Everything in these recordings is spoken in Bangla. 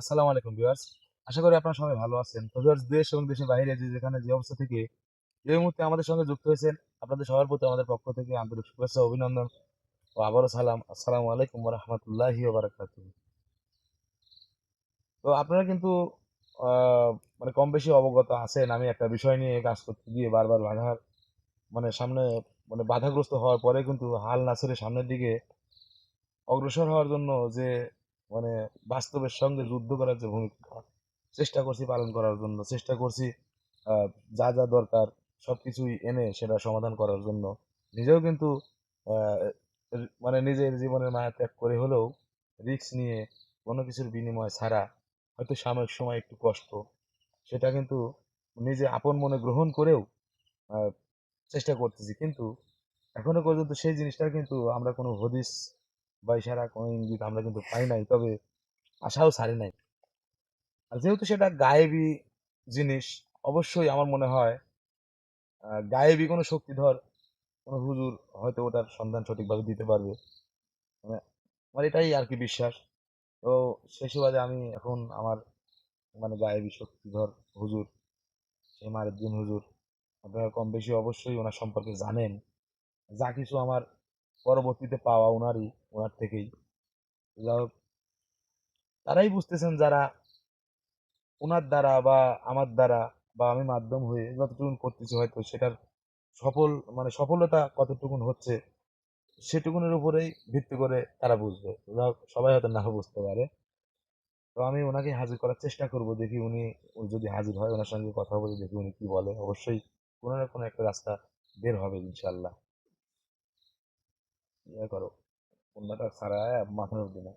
আসসালামু আলাইকুম ভিউয়ার্স। আশা করি আপনারা সবাই ভালো আছেন। তো ভিউয়ার্স, দেশ এবং দেশের বাইরে যে যেখানে যে অবস্থা থেকে এই মুহূর্তে আমাদের সঙ্গে যুক্ত হয়েছেন আপনাদের সবার প্রতি আমাদের পক্ষ থেকে আন্তরিক শুভেচ্ছা অভিনন্দন ও আবারও সালাম। আসসালামু আলাইকুম রহমতুল্লাহি বারাকাতু তো আপনারা কিন্তু মানে কম বেশি অবগত আছেন। আমি একটা বিষয় নিয়ে কাজ করতে গিয়ে বারবার বাধার মানে সামনে মানে বাধাগ্রস্ত হওয়ার পরে কিন্তু হাল না ছেড়ে সামনের দিকে অগ্রসর হওয়ার জন্য যে মানে বাস্তবের সঙ্গে যুদ্ধ করার যে ভূমিকা, চেষ্টা করছি পালন করার জন্য, চেষ্টা করছি যা যা দরকার সব কিছুই এনে সেটা সমাধান করার জন্য। নিজেও কিন্তু মানে নিজের জীবনের মায়া ত্যাগ করে হলেও রিস্ক নিয়ে কোনো কিছুর বিনিময় ছাড়া হয়তো সাময়িক সময় একটু কষ্ট, সেটা কিন্তু নিজে আপন মনে গ্রহণ করেও চেষ্টা করতেছি। কিন্তু এখনও পর্যন্ত সেই জিনিসটা কিন্তু আমরা কোনো হদিস বা ইশারা কোনো ইঙ্গিত আমরা কিন্তু পাই নাই, তবে আশাও ছাড়ি নাই। আর যেহেতু সেটা গায়েবী জিনিস, অবশ্যই আমার মনে হয় গায়েবী কোনো শক্তিধর, কোনো হুজুর হয়তো ওটার সন্ধান সঠিকভাবে দিতে পারবে। মানে আমার এটাই আর কি বিশ্বাস। তো সেই সুবাদে আমি এখন আমার মানে গায়েবী শক্তিধর হুজুর, সেই মারুদ্দিন হুজুর, আপনারা কম বেশি অবশ্যই ওনার সম্পর্কে জানেন। যা কিছু আমার পরবর্তীতে পাওয়া ওনারই ওনার থেকেই। তারাই বুঝতেছেন যারা ওনার দ্বারা বা আমার দ্বারা বা আমি মাধ্যম হয়ে যতটুকুন করতেছি হয়তো সেটার সফল মানে সফলতা কতটুকুন হচ্ছে সেটুকুনের উপরেই ভিত্তি করে তারা বুঝবে। সবাই হয়তো না বুঝতে পারে। তো আমি ওনাকে হাজির করার চেষ্টা করব, দেখি উনি যদি হাজির হয় ওনার সঙ্গে কথা বলে দেখি উনি কি বলে। অবশ্যই কোনো না কোনো একটা রাস্তা বের হবে ইনশাল্লাহ ইয়ে করো অন্যটা ছাড়া মাথার মধ্যে না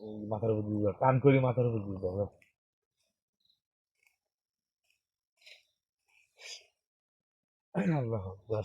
ওই মাথার উপর দিয়ে টান করি মাথার উপর দিয়ে যাও। আল্লাহ আকবার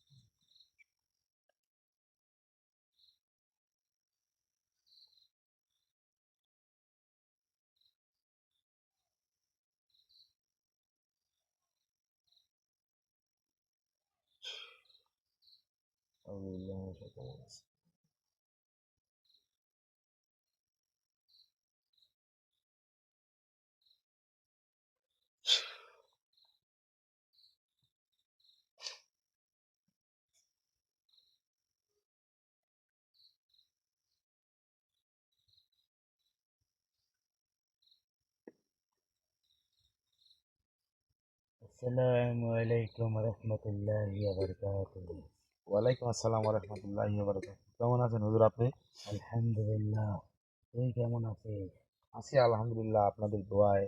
أعوذ بالله من الشيطان الرجيم السلام عليكم ورحمة الله وبركاته. ওয়ালাইকুম আসসালাম রহমতুল্লাহি কেমন আছেন হুজুর আপনি? আলহামদুলিল্লাহ। তুই কেমন আছিস আছি আলহামদুলিল্লাহ আপনাদের দোয়ায়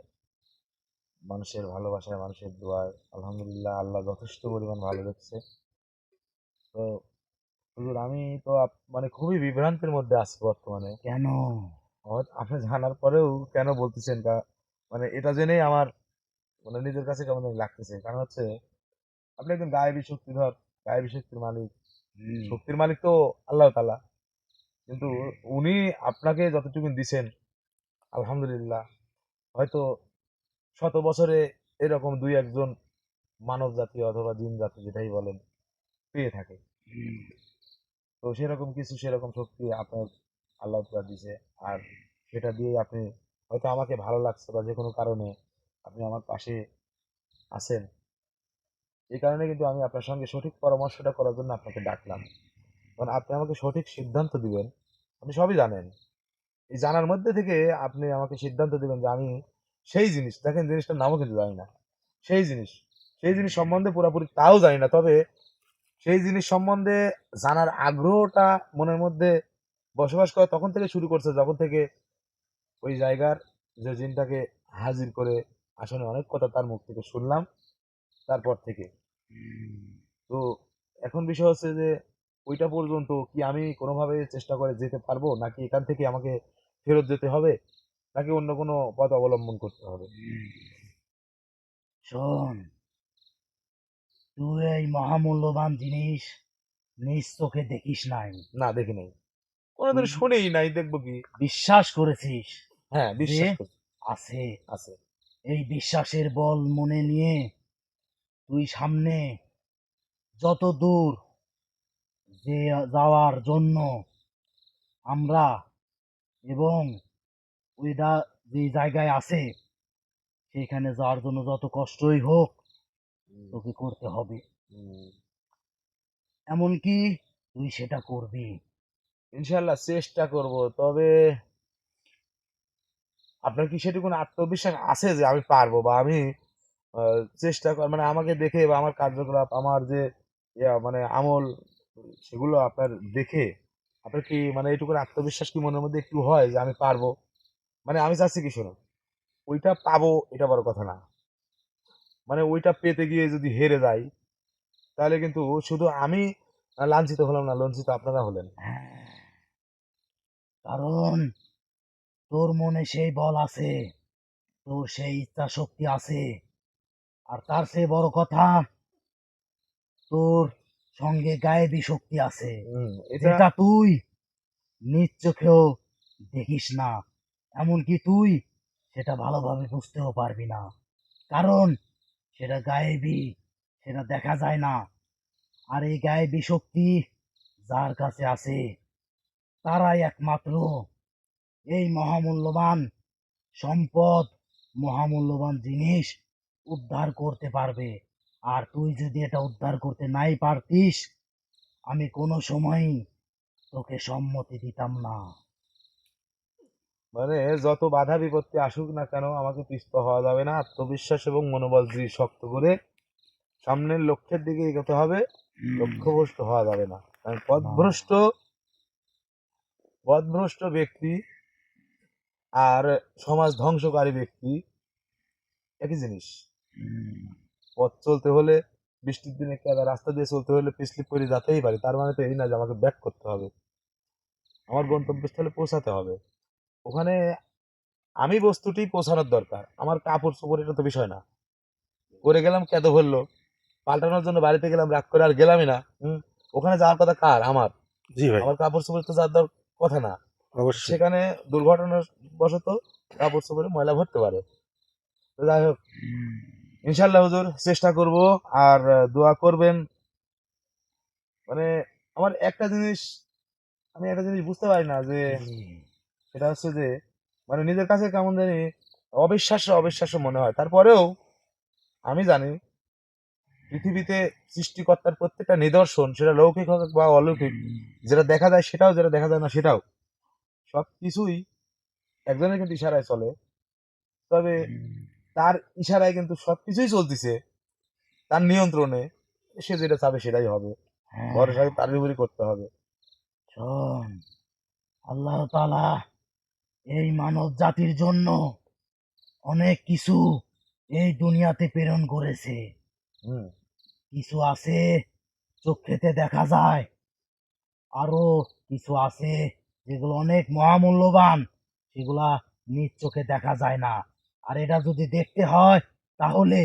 মানুষের ভালোবাসায় মানুষের দোয়ায়। আলহামদুলিল্লাহ আল্লাহ যথেষ্ট পরিমাণ ভালো রাখছে তো হুজুর আমি তো মানে খুবই বিভ্রান্তের মধ্যে আছি বর্তমানে। কেন? আপনি জানার পরেও কেন বলতেছেন তা মানে এটা জেনেই আমার মানে নিজের কাছে কেমন লাগতেছে। কারণ হচ্ছে আপনি একজন গায়েবী শক্তিধর গায়েবী শক্তির মালিক। শক্তির মালিক তো আল্লাহ তালা কিন্তু উনি আপনাকে যতটুকু দিছেন আলহামদুলিল্লাহ হয়তো শত বছরে এরকম দুই একজন মানব জাতি অথবা জিন জাতি যেটাই বলেন পেয়ে থাকে। তো সেরকম কিছু সেরকম শক্তি আপনার আল্লাহ তালা দিছে। আর সেটা দিয়ে আপনি হয়তো আমাকে ভালো লাগছে বা যে কোনো কারণে আপনি আমার পাশে আছেন। এই কারণে কিন্তু আমি আপনার সঙ্গে সঠিক পরামর্শটা করার জন্য আপনাকে ডাকলাম। কারণ আপনি আমাকে সঠিক সিদ্ধান্ত দিবেন, আপনি সবই জানেন। এই জানার মধ্যে থেকে আপনি আমাকে সিদ্ধান্ত দিবেন যে আমি সেই জিনিস, দেখেন জিনিসটার নামও কিন্তু জানি না। সেই জিনিস সেই জিনিস সম্বন্ধে পুরোপুরি তাও জানি না। তবে সেই জিনিস সম্বন্ধে জানার আগ্রহটা মনের মধ্যে বসবাস করে তখন থেকে শুরু করছে, যখন থেকে ওই জায়গার যে জিনটাকে হাজির করে আসলে অনেক কথা তার মুখ থেকে শুনলাম। তারপর থেকে। তো এখন বিষয় হচ্ছে যে ওইটা পর্যন্ত কি আমি কোনোভাবে চেষ্টা করে যেতে পারব? নাকি এখান থেকে আমাকে ফেরত যেতে হবে? নাকি অন্য কোনো পথ অবলম্বন করতে হবে? শোন তুই এই মহামূল্যবান জিনিস নিজ চোখে দেখিস নাই। না দেখি নাই। কোনোদিন। শুনেই নাই দেখব কি? বিশ্বাস করেছিস হ্যাঁ বিশ্বাস? আছে। আছে। এই বিশ্বাসের বল মনে নিয়ে তুই সামনে যত দূর যে যাওয়ার জন্য আমরা এবং ওইটা যে জায়গায় আছে সেখানে যাওয়ার জন্য যত কষ্টই হোক তোকে করতে হবে। এমনকি তুই সেটা করবি। ইনশাল্লাহ চেষ্টা করব তবে আপনার কি সেটুকুন আত্মবিশ্বাস আছে যে আমি পারব বা আমি চেষ্টা কর মানে আমাকে দেখে বা আমার কার্যকলাপ, আমার যে মানে আমল, সেগুলো আপনার দেখে, আপনার কি মানে এইটুকুন আত্মবিশ্বাস কি মনের মধ্যে একটু হয় যে আমি পারব? মানে আমি চাচ্ছি কি শুনুন ওইটা পাবো, এটা বড় কথা না। মানে ওইটা পেতে গিয়ে যদি হেরে যাই, তাহলে কিন্তু শুধু আমি লাঞ্ছিত হলাম না লঞ্চিত আপনারা হলেন। হ্যাঁ। কারণ তোর মনে সেই বল আছে, তোর সেই ইচ্ছা শক্তি আছে আর তার চেয়ে বড় কথা তোর সঙ্গে গায়েবী শক্তি আছে। এটা তুই নিজ চোখেও দেখিস না। এমনকি তুই সেটা ভালোভাবে বুঝতেও পারবি না। কারণ সেটা গায়েবী সেটা দেখা যায় না। আর এই গায়েবী শক্তি যার কাছে আছে তারাই একমাত্র এই মহামূল্যবান সম্পদ মহামূল্যবান জিনিস উদ্ধার করতে পারবে। আর তুই যদি এটা উদ্ধার করতে নাই পারতিস আমি কোনো সময়ই তোকে সম্মতি দিতাম না। মানে যত বাধা বিপত্তি আসুক না কেন আমাকে পিস্ত হওয়া যাবে না। আত্মবিশ্বাস এবং মনোবল দৃঢ় শক্ত করে সামনের লক্ষ্যের দিকে এগোতে হবে। লক্ষ্যভ্রষ্ট হওয়া যাবে না। কারণ পথভ্রষ্ট পথভ্রষ্ট ব্যক্তি আর সমাজ ধ্বংসকারী ব্যক্তি একই জিনিস। পথ চলতে হলে বৃষ্টির দিনে কেদা রাস্তা দিয়ে চলতে হলে পিছলিপ করে যেতেই পারি? তার মানে তো এই না যে আমাকে ব্যাক করতে হবে। আমার গন্তব্যস্থলে পৌঁছাতে হবে। ওখানে আমি বস্তুটি পৌঁছানোর দরকার। আমার কাপড় চোপড় এটা তো বিষয় না। করে গেলাম কেদ ভরলো পাল্টানোর জন্য বাড়িতে গেলাম রাগ করে আর গেলামই না। হুম? ওখানে যাওয়ার কথা কার? আমার। জি ভাই। আমার কাপড় চোপড় তো যাওয়ার কথা না। অবশ্যই। সেখানে দুর্ঘটনার বশত কাপড় চোপড়ে ময়লা ভরতে পারে। যাই হোক। ইনশাল্লাহ হুজুর চেষ্টা করব আর দোয়া করবেন। মানে আমার একটা জিনিস আমি একটা জিনিস বুঝতে পারি না যে সেটা হচ্ছে যে মানে নিজের কাছে কেমন জানি অবিশ্বাস্য অবিশ্বাস্য মনে হয়। তারপরেও আমি জানি পৃথিবীতে সৃষ্টিকর্তার প্রত্যেকটা নিদর্শন সেটা লৌকিক হোক বা অলৌকিক যেটা দেখা যায় সেটাও যেটা দেখা যায় না সেটাও সব কিছুই একজনের কিন্তু ইশারায় চলে। তবে তার ইশারায় কিন্তু সবকিছুই চলতেছে। তার নিয়ন্ত্রণে সে যেটা চাবে সেটাই হবে। হ্যাঁ, ভরসা তার উপরই করতে হবে। শোন আল্লাহ তাআলা এই মানব জাতির জন্য অনেক কিছু এই দুনিয়াতে প্রেরণ করেছে। কিছু আছে চোখেতে দেখা যায় আরও কিছু আছে যেগুলো অনেক মহামূল্যবান সেগুলা নিজ চোখে দেখা যায় না। আর এটা যদি দেখতে হয় তাহলে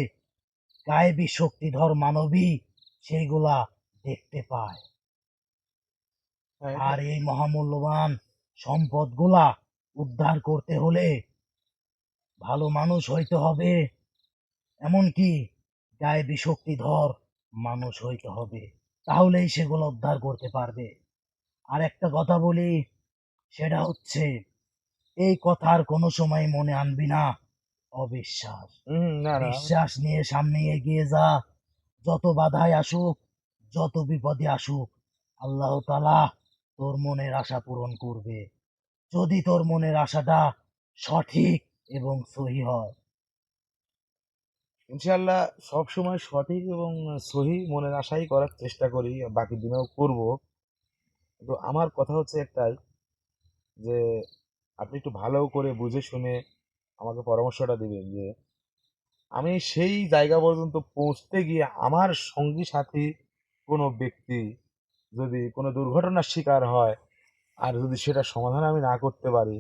গায়েবী শক্তিধর মানবী সেইগুলা দেখতে পায়। আর এই মহামূল্যবান সম্পদগুলা উদ্ধার করতে হলে ভালো মানুষ হইতে হবে এমনকি গায়েবী শক্তিধর মানুষ হইতে হবে। তাহলেই সেগুলো উদ্ধার করতে পারবে। আর একটা কথা বলি সেটা হচ্ছে এই কথার কোনো সময় মনে আনবি না। অবিশ্বাস। বিশ্বাস নিয়ে সামনে এগিয়ে যা। যত বাধাই আসুক যত বিপদে আসুক আল্লাহ তালা তোর মনের আশা পূরণ করবে। যদি তোর মনের আশাটা সঠিক এবং সহি হয়। ইনশাআল্লাহ সবসময় সঠিক এবং সহি মনের আশাই করার চেষ্টা করি বাকি দিনেও করব। তো আমার কথা হচ্ছে একটাই যে আপনি একটু ভালো করে বুঝে শুনে আমাকে পরামর্শটা দিবেন যে, আমি সেই জায়গা পর্যন্ত পৌঁছতে গিয়ে আমার সঙ্গী সাথী কোনো ব্যক্তি যদি কোনো দুর্ঘটনার শিকার হয় আর যদি সেটা সমাধান আমি না করতে পারি,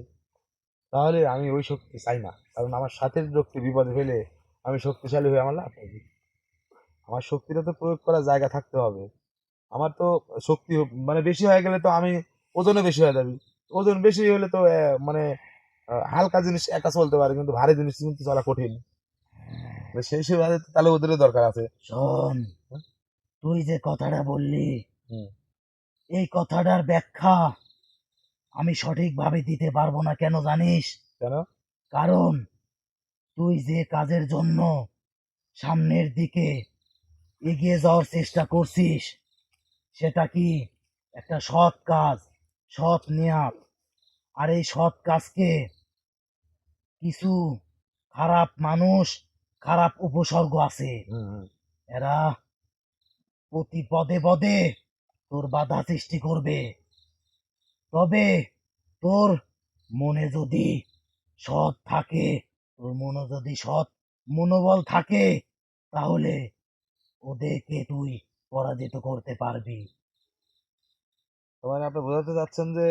তাহলে আমি ওই শক্তি চাই না। কারণ আমার সাথের লোককে বিপদে ফেলে আমি শক্তিশালী হয়ে আমার লাভ নেই আমার শক্তিটা তো প্রয়োগ করার জায়গা থাকতে হবে। আমার তো শক্তি মানে বেশি হয়ে গেলে তো আমি ওজনে বেশি হয়ে যাবি। ওজন বেশি হলে তো মানে হালকা জিনিস একা চলতে পারে কিন্তু ভারী জিনিস কিন্তু চলা কঠিন। তো সেই হিসেবে তাহলে ওদেরও দরকার আছে। শোন তুই যে কথাটা বললি এই কথাটার ব্যাখ্যা আমি সঠিকভাবে দিতে পারব না কেন জানিস? কেন? কারণ তুই যে কাজের জন্য সামনের দিকে এগিয়ে যাওয়ার চেষ্টা করছিস সেটা কি একটা সৎ কাজ সৎ নিয়াত? আর এই সৎ কাজকে কিছু খারাপ মানুষ খারাপ উপসর্গ আছে। এরা প্রতি পদে পদে তোর বাধা সৃষ্টি করবে। তবে তোর মনে যদি সৎ থাকে তোর মনে যদি সৎ মনোবল থাকে তাহলে ওদেরকে তুই পরাজিত করতে পারবি। তার মানে আপনি বোঝাতে চাচ্ছেন যে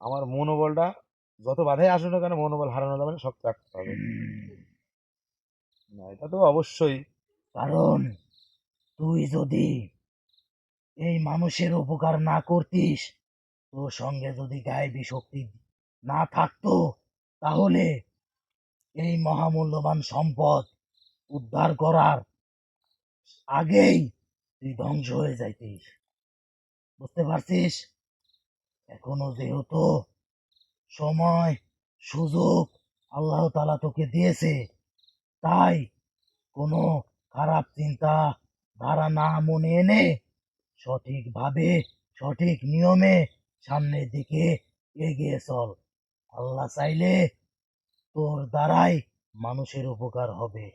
আমার মনোবলটা যত বাধাই আসুক না কেন, মনোবল হারানো যাবে না শক্ত রাখতে হবে। না, এটা তো অবশ্যই। কারণ তুই যদি এই মানুষের উপকার না করতিস, তোর সঙ্গে যদি গায়েবী শক্তি না থাকতো, তাহলে এই মহামূল্যবান সম্পদ উদ্ধার করার আগেই তুই ধ্বংস হয়ে যাইতিস। বুঝতে পারছিস? এখনও যেহেতু সময়, সুযোগ আল্লাহ তালা তোকে দিয়েছে। তাই কোনো খারাপ চিন্তা ধারা না মনে এনে সঠিকভাবে, সঠিক নিয়মে সামনের দিকে এগিয়ে চল। আল্লাহ চাইলে তোর দ্বারাই মানুষের উপকার হবে।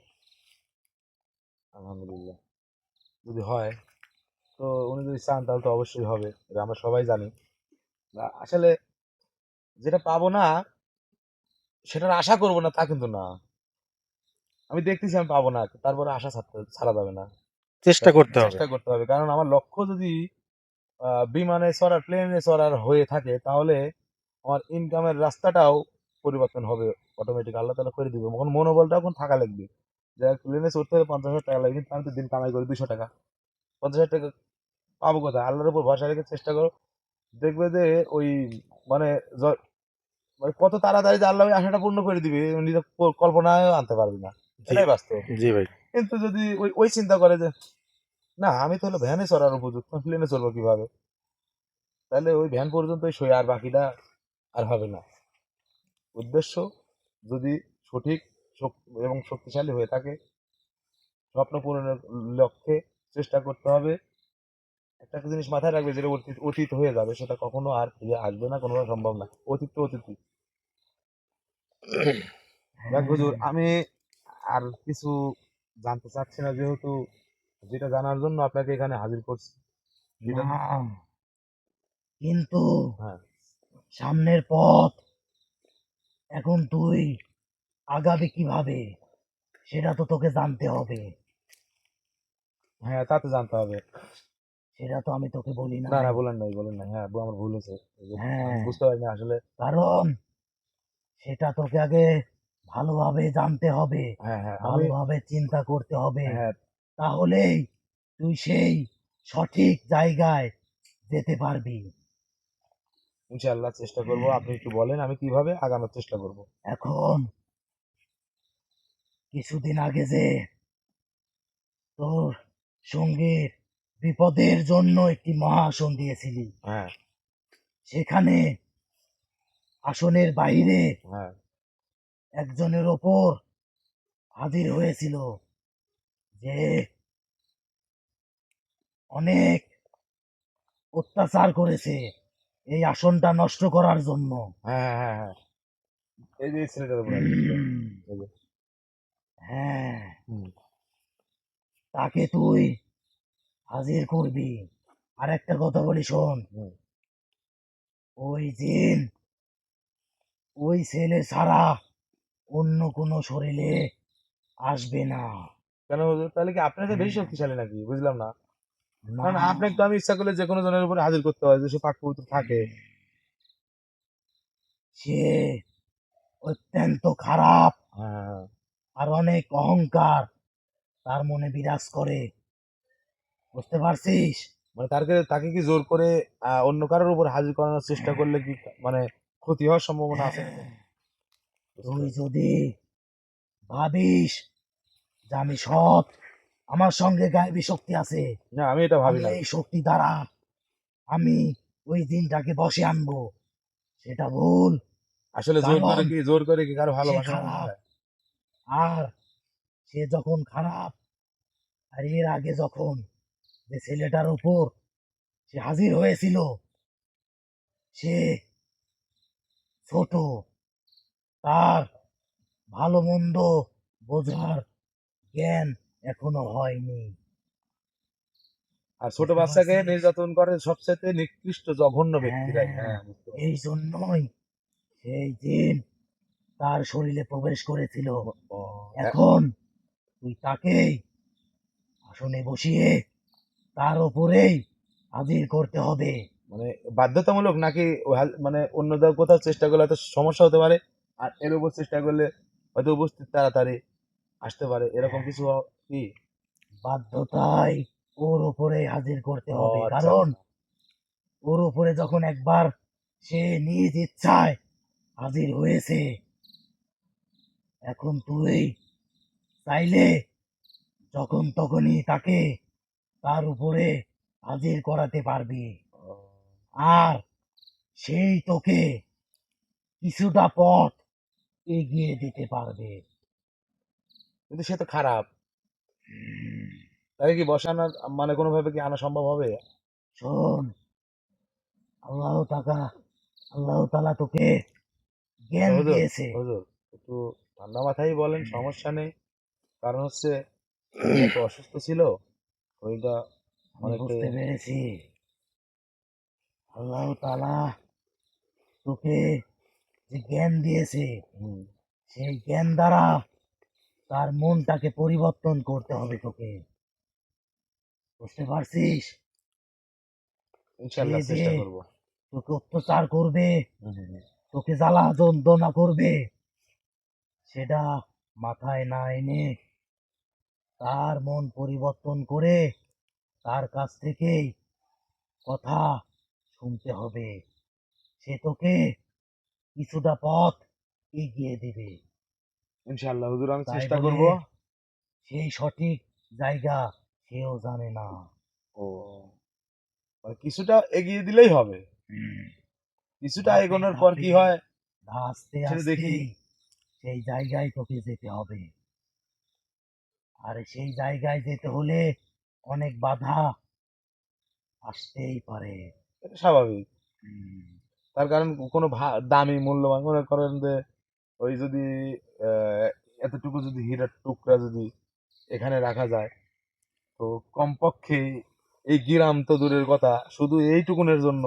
আলহামদুলিল্লাহ। যদি হয়, তো উনি যদি চান তাহলে তো অবশ্যই হবে। এটা আমরা সবাই জানি। আসলে যেটা পাবো না সেটার আশা করব না তা কিন্তু না। আমি দেখতেছি আমি পাবো না তারপরে আশা ছাড়া যাবে না। চেষ্টা করতে হবে। চেষ্টা করতে হবে। কারণ আমার লক্ষ্য যদি বিমানে চড়ার প্লেনে চড়ার হয়ে থাকে তাহলে আমার ইনকামের রাস্তাটাও পরিবর্তন হবে অটোমেটিক আল্লাহ তালা করে দিবে। এখন মনোবলটাও এখন থাকা লাগবে। যে প্লেনে চড়তে হলে পঞ্চাশ হাজার টাকা লাগবে কিন্তু আমি তো দিন কামাই করি দুশো টাকা। পঞ্চাশ হাজার টাকা পাবো কোথায়? আল্লাহর উপর ভরসা রেখে চেষ্টা করো। দেখবে যে ওই মানে মানে কত তাড়াতাড়ি আল্লাহ আশাটা পূর্ণ করে দিবে নিজের ক- কল্পনায় আনতে পারবি না। এটাই বাস্তব। জি ভাই। কিন্তু যদি ওই ওই চিন্তা করে যে না আমি তাহলে ভ্যানে চড়ার উপযুক্ত প্লেনে চলবো কীভাবে? তাহলে ওই ভ্যান পর্যন্তই সই আর বাকিটা আর হবে না। উদ্দেশ্য যদি সঠিক এবং শক্তিশালী হয়ে থাকে স্বপ্ন পূরণের লক্ষ্যে চেষ্টা করতে হবে। একটা জিনিস মাথায় রাখবে যেটা অতীত অতীত হয়ে যাবে সেটা কখনো আর ফিরে আসবে না কোনোভাবে সম্ভব না। অতীত তো অতীতই। দেখ হুজুর আমি আর কিছু জানতে চাচ্ছি না যেহেতু যেটা জানার জন্য আপনাকে এখানে হাজির করছি। যেটা কিন্তু হ্যাঁ। সামনের পথ এখন তুই আগাবে কীভাবে সেটা তো তোকে জানতে হবে। হ্যাঁ তা তো জানতে হবে। সেটা তো আমি তোকে বলি না। না না বলেন নাই বলেন নাই হ্যাঁ আমার ভুল হয়েছে। হ্যাঁ। বুঝতে পারিনি আসলে। কারণ সেটা তোকে আগে ভালোভাবে জানতে হবে। হ্যাঁ হ্যাঁ ভালোভাবে চিন্তা করতে হবে। হ্যাঁ। তাহলেই তুই সেই সঠিক জায়গায় যেতে পারবি। ইনশাআল্লাহ চেষ্টা করব। আপনি একটু বলেন আমি কীভাবে আগানোর চেষ্টা করব? এখন কিছুদিন আগে যে তোর সঙ্গীর বিপদের জন্য একটি মহাসন দিয়েছিলি। হ্যাঁ। সেখানে আসনের বাইরে হ্যাঁ। একজনের ওপর হাজির হয়েছিল যে অনেক অত্যাচার করেছে এই আসনটা নষ্ট করার জন্য। হ্যাঁ হ্যাঁ হ্যাঁ। তাকে তুই হাজির করবি। আর একটা কথা বলি শোন। ওই জিন ওই ছেলে ছাড়া অন্য কোনো শরীরে আসবে না। কেন তাহলে কি আপনার বেশি শক্তিশালী নাকি? বুঝলাম না। কারণ আপনাকে তো আমি ইচ্ছা করলে যে কোনো জনের উপরে হাজির করতে হয় যে সে পাক পবিত্র থাকে। সে অত্যন্ত খারাপ হ্যাঁ। আর অনেক অহংকার তার মনে বিরাজ করে। বুঝতে পারছিস? মানে তাকে তাকে কি জোর করে অন্য কারোর উপর হাজির করানোর চেষ্টা করলে কি মানে ক্ষতি হওয়ার সম্ভাবনা আছে? তুই যদি ভাবিস যে আমি সৎ আমার সঙ্গে গায়েবী শক্তি আছে না আমি এটা ভাবি না। এই শক্তি দ্বারা আমি ওই দিনটাকে বসে আনব। সেটা ভুল। আসলে জোর করে কি জোর করে কি কারও ভালোবাসা? আর সে যখন খারাপ আর এর আগে যখন যে ছেলেটার উপর সে হাজির হয়েছিল সে ছোট তার ভালো মন্দ বোঝার জ্ঞান এখনও হয়নি আর ছোট বাচ্চাকে নির্যাতন করে সবচেয়ে নিকৃষ্ট জঘন্য ব্যক্তিরাই হ্যাঁ। হ্যাঁ। এই জন্যই সেই দিন তার শরীরে প্রবেশ করেছিল এখন তুই তাকেই আসনে বসিয়ে তার উপরেই হাজির করতে হবে মানে বাধ্যতামূলক নাকি মানে অন্য কোথাও চেষ্টা করলে হয়তো সমস্যা হতে পারে আর এর উপর চেষ্টা করলে হয়তো উপস্থিত তাড়াতাড়ি আসতে পারে এরকম হ্যাঁ। কিছু কি বাধ্যতায় ওর উপরে হাজির করতে হবে আচ্ছা। কারণ ওর উপরে যখন একবার সে নিজ ইচ্ছায় হাজির হয়েছে এখন তুই চাইলে যখন তখনই তাকে তার উপরে হাজির করাতে পারবি। আর সেই তোকে কিছুটা পথ এগিয়ে দিতে পারবে। কিন্তু সে তো খারাপ। তাকে কি বসানোর মানে কোনোভাবে কি আনা সম্ভব হবে? শোন আল্লাহ টাকা আল্লাহ তালা তোকে জ্ঞান দিয়েছে। একটু ঠান্ডা মাথায় বলেন সমস্যা নেই। কারণ হচ্ছে অসুস্থ ছিল। ওইটা বুঝতে পেরেছি। আল্লাহ তালা তোকে যে জ্ঞান দিয়েছে সেই জ্ঞান দ্বারা তার মনটাকে পরিবর্তন করতে হবে তোকে। বুঝতে পারছিস? ইনশাল্লাহ চেষ্টা করব। তোকে অত্যাচার করবে। তোকে জ্বালা যন্ত্রণা করবে সেটা মাথায় না এনে তার মন পরিবর্তন করে তার কাছ থেকেই কথা শুনতে হবে। সে তোকে কিছুটা পথ এগিয়ে দিবে। ইনশাল্লাহ হুজুর আমি চেষ্টা করব। সেই সঠিক জায়গা সেও জানে না। ও মানে কিছুটা এগিয়ে দিলেই হবে। কিছুটা এগোনোর পর কি হয়? আস্তে আস্তে দেখি। সেই জায়গায় তোকে যেতে হবে। আর সেই জায়গায় যেতে হলে অনেক বাধা আসতেই পারে। এটা স্বাভাবিক। তার কারণ কোনো দামি মূল্যবান মনে করেন যে ওই যদি এতটুকু যদি হীরার টুকরা যদি এখানে রাখা যায় তো কমপক্ষে এই গ্রাম তো দূরের কথা শুধু এইটুকুনের জন্য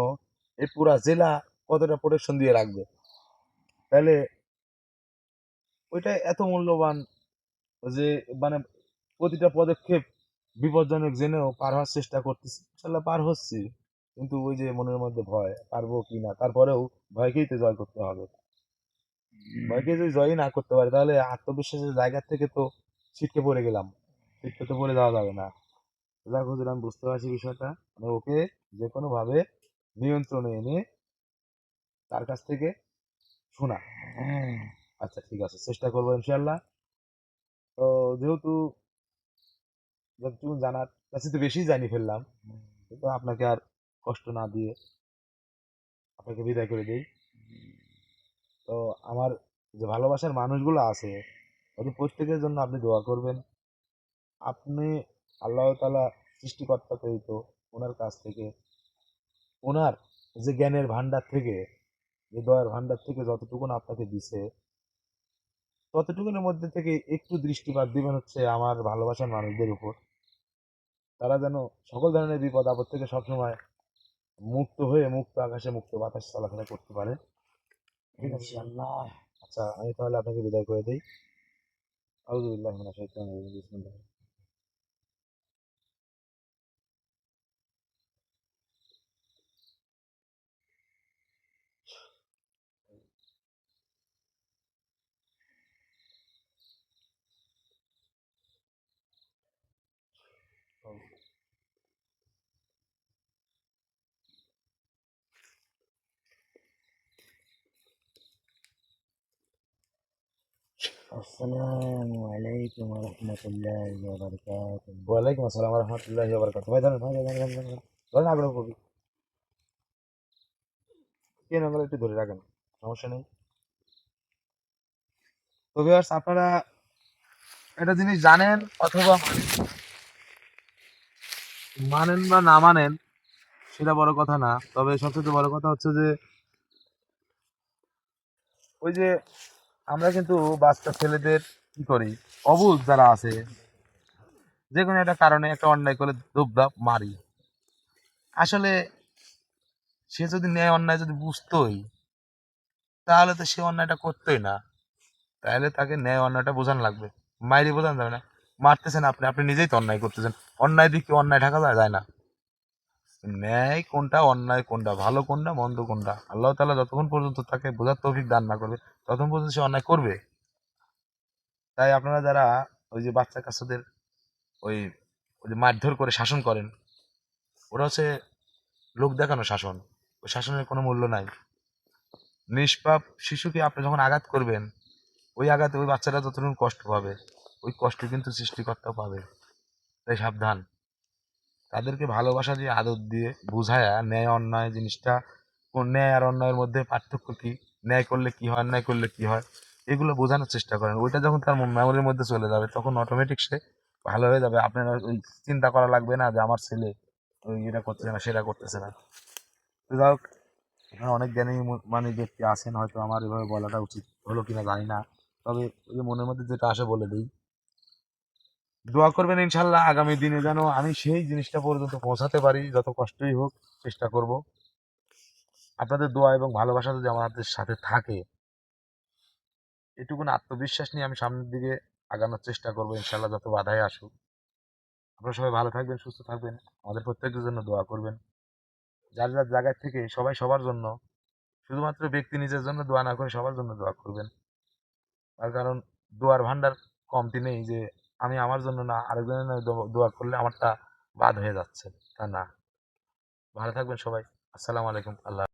এই পুরা জেলা কতটা প্রোটেকশন দিয়ে রাখবে? তাহলে ওইটা এত মূল্যবান যে মানে প্রতিটা পদক্ষেপ বিপজ্জনক জেনেও পার হওয়ার চেষ্টা করতেছি। ইনশাল্লাহ পার হচ্ছি। কিন্তু ওই যে মনের মধ্যে ভয় পারব কি না? তারপরেও ভয়কেই তো জয় করতে হবে। ভয়কে যদি জয়ই না করতে পারি তাহলে আত্মবিশ্বাসের জায়গা থেকে তো ছিটকে পড়ে গেলাম। ছিটকে তো পড়ে যাওয়া যাবে না। যাক হুজুর আমি বুঝতে পারছি বিষয়টা। মানে ওকে যে কোনো ভাবে নিয়ন্ত্রণে এনে তার কাছ থেকে শোনা। হ্যাঁ। আচ্ছা ঠিক আছে। চেষ্টা করব ইনশাল্লাহ। তো যেহেতু যতটুকু জানার কাছে তো বেশি জানি ফেললাম। কিন্তু আপনাকে আর কষ্ট না দিয়ে আপনাকে বিদায় করে দিই। তো আমার যে ভালোবাসার মানুষগুলো আছে, ওদের প্রত্যেকের জন্য আপনি দোয়া করবেন। আপনি আল্লাহ তালা সৃষ্টিকর্তা তো ওনার কাছ থেকে, ওনার যে জ্ঞানের ভান্ডার থেকে, যে দয়ার ভান্ডার থেকে যতটুকুন আপনাকে দিছে, ততটুকুনের মধ্যে থেকে একটু দৃষ্টিপাত দিবেন হচ্ছে আমার ভালোবাসার মানুষদের উপর। তারা যেন সকল ধরনের বিপদ আপদ থেকে সবসময় মুক্ত হয়ে মুক্ত আকাশে মুক্ত বাতাস চলাফেরা করতে পারে। ঠিক আছে আল্লাহ আচ্ছা আমি তাহলে আপনাকে বিদায় করে দিই। আউযুবিল্লাহি আসসালামু আলাইকুম রাহমাতুল্লাহি ওয়া বারাকাতুহু ওয়ালাইকুম আসসালাম রাহমাতুল্লাহি ওয়া বারাকাতুহু ভাই, ধরেন ভাই, ধরেন ধরেন আগ্রহ কবি কে নঙ্গল একটু ধরে রাখেন, সমস্যা নেই। তো ভিউয়ার্স আপনারা একটা জিনিস জানেন অথবা মানেন বা না মানেন, সেটা বড় কথা না। তবে সবচেয়ে বড় কথা হচ্ছে যে, ওই যে আমরা কিন্তু বাচ্চা ছেলেদের কি করি? অবুঝ যারা আছে যে কোনো একটা কারণে একটা অন্যায় করে দুবদাপ মারি। আসলে সে যদি ন্যায় অন্যায় যদি বুঝতোই, তাহলে তো সে অন্যায়টা করতোই না। তাহলে তাকে ন্যায় অন্যায়টা বোঝানো লাগবে। মাইরি বোঝানো যাবে না। মারতেছেন আপনি আপনি নিজেই তো অন্যায় করতেছেন। অন্যায় দিকে অন্যায় ঢাকা যায় না। ন্যায় কোনটা, অন্যায় কোনটা, ভালো কোনটা, মন্দ কোনটা? আল্লাহ তাআলা যতক্ষণ পর্যন্ত তাকে বোঝার তৌফিক দান না করবে ততক্ষণ পর্যন্ত সে অন্যায় করবে। তাই আপনারা যারা ওই যে বাচ্চা কাচ্চাদের ওই ওই যে মারধর করে শাসন করেন ওটা হচ্ছে লোক দেখানো শাসন। ওই শাসনের কোনো মূল্য নাই। নিষ্পাপ শিশুকে আপনি যখন আঘাত করবেন, ওই আঘাতে ওই বাচ্চাটা যতটুকু কষ্ট পাবে, ওই কষ্ট কিন্তু সৃষ্টিকর্তাও পাবে। তাই সাবধান। তাদেরকে ভালোবাসা দিয়ে, আদর দিয়ে বুঝায়া ন্যায় অন্যায় জিনিসটা কোন ন্যায় আর অন্যায়ের মধ্যে পার্থক্য কি? ন্যায় করলে কি হয় ন্যায় করলে কি হয়, এগুলো বোঝানোর চেষ্টা করেন। ওইটা যখন তার মেমোরির মধ্যে চলে যাবে, তখন অটোমেটিক সে ভালো হয়ে যাবে। আপনার ওই চিন্তা করা লাগবে না যে আমার ছেলে ওই এটা করতেছে না, সেটা করতেছে না। তো যাই হোক অনেক জ্ঞানী মানে ব্যক্তি আছেন, হয়তো আমার এভাবে বলাটা উচিত হলো কিনা জানি না। তবে ওই মনের মধ্যে যেটা আসে বলে দিই, দোয়া করবেন ইনশাল্লাহ আগামী দিনে যেন আমি সেই জিনিসটা পর্যন্ত পৌঁছাতে পারি, যত কষ্টই হোক চেষ্টা করব। আপনাদের দোয়া এবং ভালোবাসা যদি আমাদের সাথে থাকে, এটুকুন আত্মবিশ্বাস নিয়ে আমি সামনের দিকে আগানোর চেষ্টা করব ইনশাল্লাহ যত বাধাই আসুক। আপনারা সবাই ভালো থাকবেন, সুস্থ থাকবেন, আমাদের প্রত্যেকের জন্য দোয়া করবেন। যার যার জায়গায় থেকে সবাই সবার জন্য, শুধুমাত্র ব্যক্তি নিজের জন্য দোয়া না করে সবার জন্য দোয়া করবেন। তার কারণ দোয়ার ভান্ডার কমতি নেই যে আমি আমার জন্য না, আরেকজনের জন্য দো- দোয়া করলে আমারটা বাদ হয়ে যাচ্ছে। তা না। ভালো থাকবেন সবাই। আসসালামু আলাইকুম। আল্লাহ